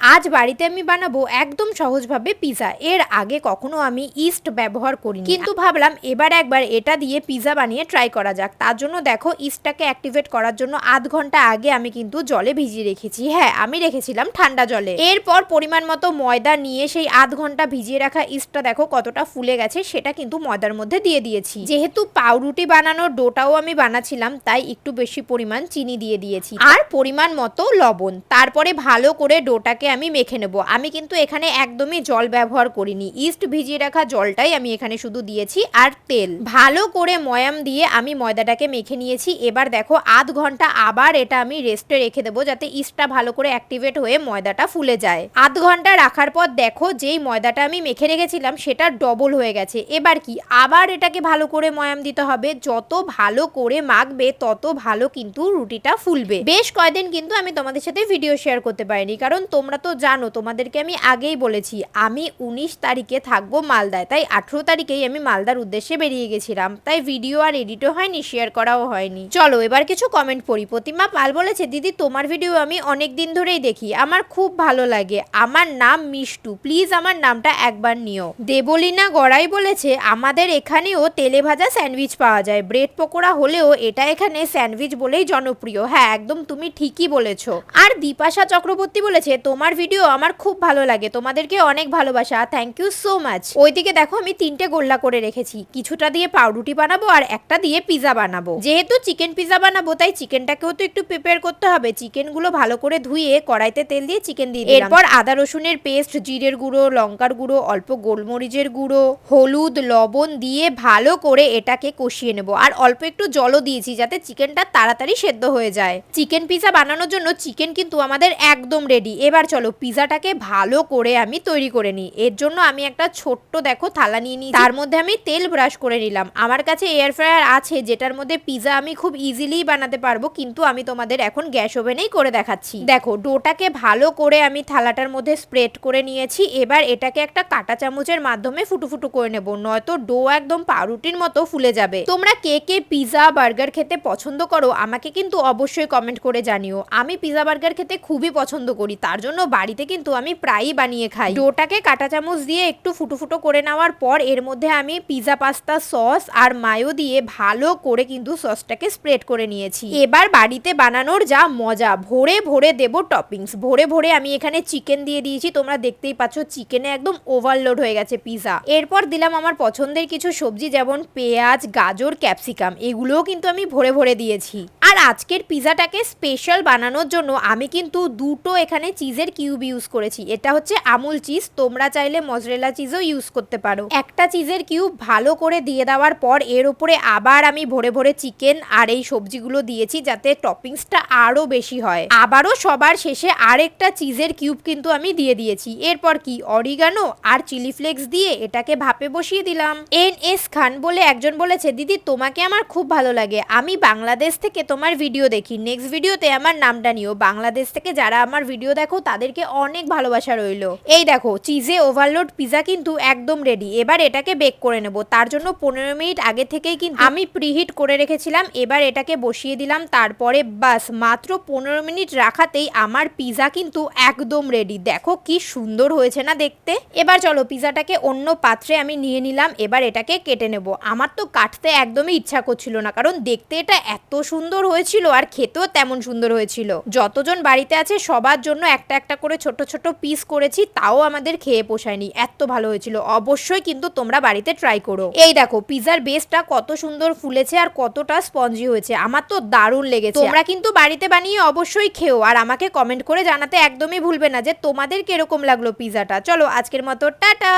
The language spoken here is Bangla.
আজ বাড়িতে আমি বানাবো একদম সহজভাবে পিৎজা এর আগে কখনো আমি ইস্ট ব্যবহার করিনি। কিন্তু ভাবলাম এবার একবার এটা দিয়ে পিৎজা বানিয়ে ট্রাই করা যাক। তার জন্য দেখো ইস্টটাকে অ্যাক্টিভেট করার জন্য আধ ঘণ্টা আগে আমি কিন্তু জলে ভিজিয়ে রেখেছি। হ্যাঁ আমি রেখেছিলাম ঠান্ডা জলে। এরপর পরিমাণ মতো ময়দা নিয়ে সেই আধ ঘণ্টা ভিজিয়ে রাখা ইস্টটা দেখো কতটা ফুলে গেছে, সেটা কিন্তু ময়দার মধ্যে দিয়ে দিয়েছি। যেহেতু পাউরুটি বানানোর ডোটাও আমি বানাচ্ছিলাম তাই একটু বেশি পরিমাণ চিনি দিয়ে দিয়েছি। আর পরিমাণ মতো লবণ। তারপরে ভালো করে ডোটাকে আমি মেখে নেব। আমি কিন্তু এখানে একদমই জল ব্যবহার করিনি। ইস্ট ভিজিয়ে রাখা জলটাই আমি এখানে শুধু দিয়েছি আর তেল। ভালো করে ময়াম দিয়ে আমি ময়দাটাকে মেখে নিয়েছি। এবার দেখো আধ ঘণ্টা আবার এটা আমি রেস্টে রেখে দেবো যাতে ইস্টটা ভালো করে অ্যাক্টিভেট হয়ে ময়দাটা ফুলে যায়। আধ ঘণ্টা রাখার পর দেখো যেই ময়দাটা আমি মেখে রেখেছিলাম সেটা ডবল হয়ে গেছে। এবার কি? আবার এটাকে ভালো করে ময়াম দিতে হবে। যত ভালো করে মাখবে, তত ভালো কিন্তু রুটিটা ফুলবে। বেশ কয়দিন কিন্তু আমি তোমাদের সাথে ভিডিও শেয়ার করতে পারিনি। কারণ তোমরা তো জানো, তোমাদেরকে আমি আগেই বলেছি, আমি উনিশ তারিখে থাকব মালদায়, তাই আঠেরো তারিখেই আমি মালদার উদ্দেশ্যে বেরিয়ে গেছিলাম, তাই ভিডিও আর এডিটও হয়নি শেয়ার করাও হয়নি। চলো, এবার কিছু কমেন্ট পড়ি। প্রতিমা পাল বলেছে, দিদি, তোমার ভিডিও আমি অনেক দিন ধরেই দেখি, আমার খুব ভালো লাগে, আমার নাম মিষ্টু প্লিজ আমার নামটা একবার নিও। দেবলিনা গড়াই বলেছে, আমাদের এখানেও তেলে ভাজা স্যান্ডউইচ পাওয়া যায়, ব্রেড পকোড়া হলেও এটা এখানে স্যান্ডউইচ বলেই জনপ্রিয়। হ্যাঁ একদম তুমি ঠিকই বলেছ। আর দীপাশা চক্রবর্তী বলেছে, তোমার ভিডিও আমার খুব ভালো লাগে। তোমাদেরকে অনেক ভালোবাসা। থ্যাংক ইউ সো মাচ ওইদিকে দেখো, আমি তিনটে গোল্লা করে রেখেছি। কিছুটা দিয়ে পাউরুটি বানাবো আর একটা দিয়ে পিজা বানাবো। যেহেতু চিকেন পিজা বানাবো, তাই চিকেনটাকেও তো একটু প্রিপেয়ার করতে হবে। চিকেনগুলো ভালো করে ধুয়ে কড়াইতে তেল দিয়ে চিকেন দিয়ে এরপর আদা রসুনের পেস্ট জিরের গুঁড়ো, লঙ্কার গুঁড়ো, অল্প গোলমরিচের গুঁড়ো, হলুদ, লবণ দিয়ে ভালো করে এটাকে কষিয়ে নেব। আর অল্প একটু জলও দিয়েছি যাতে চিকেনটা তাড়াতাড়ি সেদ্ধ হয়ে যায়। চিকেন পিজা বানানোর জন্য চিকেন কিন্তু আমাদের একদম রেডি এবার চলো পিজাটাকে ভালো করে আমি তৈরি করে নিই। এর জন্য আমি একটা ছোট্ট, দেখো, থালা নিয়ে নিই তার মধ্যে আমি তেল ব্রাশ করে নিলাম। আমার কাছে এয়ার ফ্রায়ার আছে, যেটার মধ্যে পিজা আমি খুব ইজিলি বানাতে পারব, কিন্তু আমি তোমাদের এখন গ্যাস ওভেনেই করে দেখাচ্ছি। দেখো, ডোটাকে ভালো করে আমি থালাটার মধ্যে স্প্রেড করে নিয়েছি। এবার এটাকে একটা কাঁটা চামচের মাধ্যমে ফুটুফুটু করে নেব, নয়তো ডো একদম পাউরুটির মতো ফুলে যাবে। তোমরা কে কে পিজা বার্গার খেতে পছন্দ করো, আমাকে কিন্তু অবশ্যই কমেন্ট করে জানিও। আমি পিজা বার্গার খেতে খুবই পছন্দ করি, তার জন্য বাড়িতে কিন্তু আমি প্রায়ই বানিয়ে খাই। ডোটাকে কাঁটা চামচ দিয়ে একটু ফুটো ফুটো করে নেওয়ার পর এর মধ্যে আমি পিজা পাস্তা সস আর মায়ো দিয়ে ভালো করে কিন্তু সসটাকে স্প্রেড করে নিয়েছি। এবার বাড়িতে বানানোর যা মজা, ভরে ভরে দেব টপিংস। ভরে ভরে আমি এখানে চিকেন দিয়ে দিয়েছি, তোমরা দেখতেই পাচ্ছ চিকেনে একদম ওভারলোড হয়ে গেছে পিজা। এরপর দিলাম আমার পছন্দের কিছু সবজি যেমন পেঁয়াজ, গাজর, ক্যাপসিকাম, এগুলোও কিন্তু আমি ভরে ভরে দিয়েছি। আর আজকের পিজাটাকে স্পেশাল বানানোর জন্য আমি কিন্তু দুটো এখানে চিজের কিউব ইউজ করেছি। এটা হচ্ছে আমুল চিজ, তোমরা চাইলে মজরেলা চিজও ইউজ করতে পারো। একটা চিজের কিউব ভালো করে দিয়ে দেওয়ার পর এর উপরে আবার আমি ভরে ভরে চিকেন আর এই সবজিগুলো দিয়েছি যাতে টপিংসটা আরও বেশি হয়। আবারও সবার শেষে আরেকটা চিজের কিউব কিন্তু আমি দিয়ে দিয়েছি। এরপর কি? অরিগানো আর চিলি ফ্লেক্স দিয়ে এটাকে ভাপে বসিয়ে দিলাম। এন এস খান বলে একজন বলেছে, দিদি, তোমাকে আমার খুব ভালো লাগে। আমি বাংলাদেশ থেকে তোমার ভিডিও দেখি। নেক্সট ভিডিওতে আমার নামটা নিও। বাংলাদেশ থেকে যারা আমার ভিডিও দেখো তাদেরকে অনেক ভালোবাসা রইল। এই দেখো চিজে ওভারলোড পিজা কিন্তু একদম রেডি এবার এটাকে বেক করে নেব। তার জন্য পনেরো মিনিট আগে থেকেই কিন্তু আমি প্রিহিট করে রেখেছিলাম। এবার এটাকে বসিয়ে দিলাম। তারপরে বাস, মাত্র পনেরো মিনিট রাখাতেই আমার পিজা কিন্তু একদম রেডি দেখো কি সুন্দর হয়েছে না দেখতে? এবার চলো পিজাটাকে অন্য পাত্রে আমি নিয়ে নিলাম। এবার এটাকে কেটে নেব। আমার তো কাটতে একদমই ইচ্ছা করছিল না, কারণ দেখতে এটা এত সুন্দর হয়েছিল আর খেতেও তেমন সুন্দর হয়েছিল। যতজন বাড়িতে আছে সবার জন্য একটা একটা করে ছোট ছোট পিস করেছি, তাও আমাদের খেয়ে পোষায়নি। এত ভালো হয়েছিল। অবশ্যই কিন্তু তোমরা বাড়িতে ট্রাই করো। এই দেখো পিজার বেসটা কত সুন্দর ফুলেছে আর কতটা স্পঞ্জি হয়েছে। আমার তো দারুণ লেগেছে। তোমরা কিন্তু বাড়িতে বানিয়ে অবশ্যই খেও আর আমাকে কমেন্ট করে জানাতে একদমই ভুলবে না যে তোমাদের কীরকম লাগল পিজাটা চলো, আজকের মতো, টাটা!